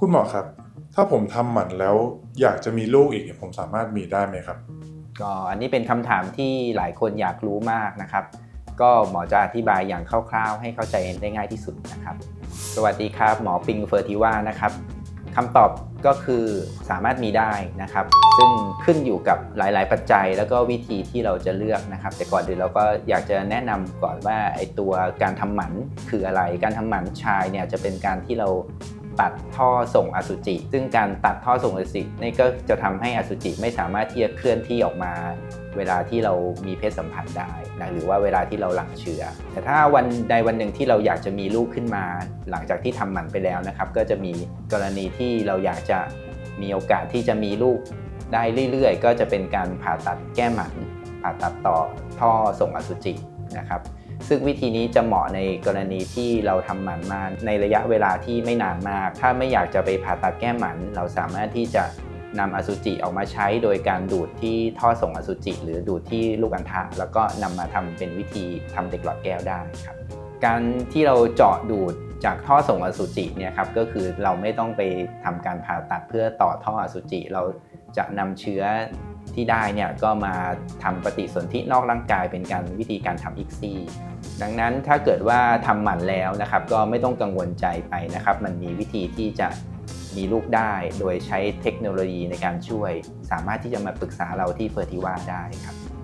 คุณหมอครับ ถ้าผมทำหมันแล้วอยากจะมีลูกอีกเนี่ยผมสามารถมีได้ไหมครับ ก็อันนี้เป็นคำถามที่หลายคนอยากรู้มากนะครับ ก็หมอจะอธิบายอย่างคร่าวๆ ให้เข้าใจได้ง่ายที่สุดนะครับ สวัสดีครับ หมอปิงเฟอร์ติว่านะครับคำตอบก็คือสามารถมีได้นะครับ ซึ่งขึ้นอยู่กับหลาย ๆ ปัจจัย แล้วก็วิธีที่เราจะเลือกนะครับ แต่ก่อนอื่นเราก็อยากจะแนะนำก่อนว่าไอตัวการทำหมันคืออะไร การทำหมันชายเนี่ยจะเป็นการที่เรา ตัดท่อส่งอสุจิ ซึ่งการตัดท่อส่งอสุจินี่ก็จะทำให้อสุจิไม่สามารถที่จะเคลื่อนที่ออกมา เวลาที่เรามีเพศสัมพันธ์ได้นะหรือว่าเวลาที่เราหลั่งเชื้อ แต่ถ้าวันใดวันหนึ่งที่เราอยากจะมีลูกขึ้นมา หลังจากที่ทำหมันไปแล้วนะครับ ก็จะมีกรณีที่เราอยากจะมีโอกาสที่จะมีลูกได้เรื่อยๆ ก็จะเป็นการผ่าตัดแก้หมันผ่าตัดต่อท่อส่งอสุจินะครับ ซึ่งวิธีนี้จะเหมาะในกรณีที่เราทำหมันมาในระยะเวลาที่ไม่นานมาก ถ้าไม่อยากจะไปผ่าตัดแก้หมัน เราสามารถที่จะนำอสุจิออกมาใช้โดยการดูดที่ท่อส่งอสุจิ หรือดูดที่ลูกอัณฑะแล้วก็นำมาทำเป็นวิธีทำเด็กหลอดแก้วได้ครับการที่เราเจาะดูดจากท่อส่งอสุจิเนี่ยครับก็คือเราไม่ต้องไปทำการผ่าตัดเพื่อต่อท่ออสุจิ เราจะนำเชื้อ ที่ได้เนี่ยก็มาทำปฏิสนธินอกร่างกายเป็นการวิธีการทำอิกซีดังนั้นถ้าเกิดว่าทำหมันแล้วนะครับ ก็ไม่ต้องกังวลใจไปนะครับ มันมีวิธีที่จะมีลูกได้โดยใช้เทคโนโลยีในการช่วย สามารถที่จะมาปรึกษาเราที่เฟอร์ติว่าได้ครับ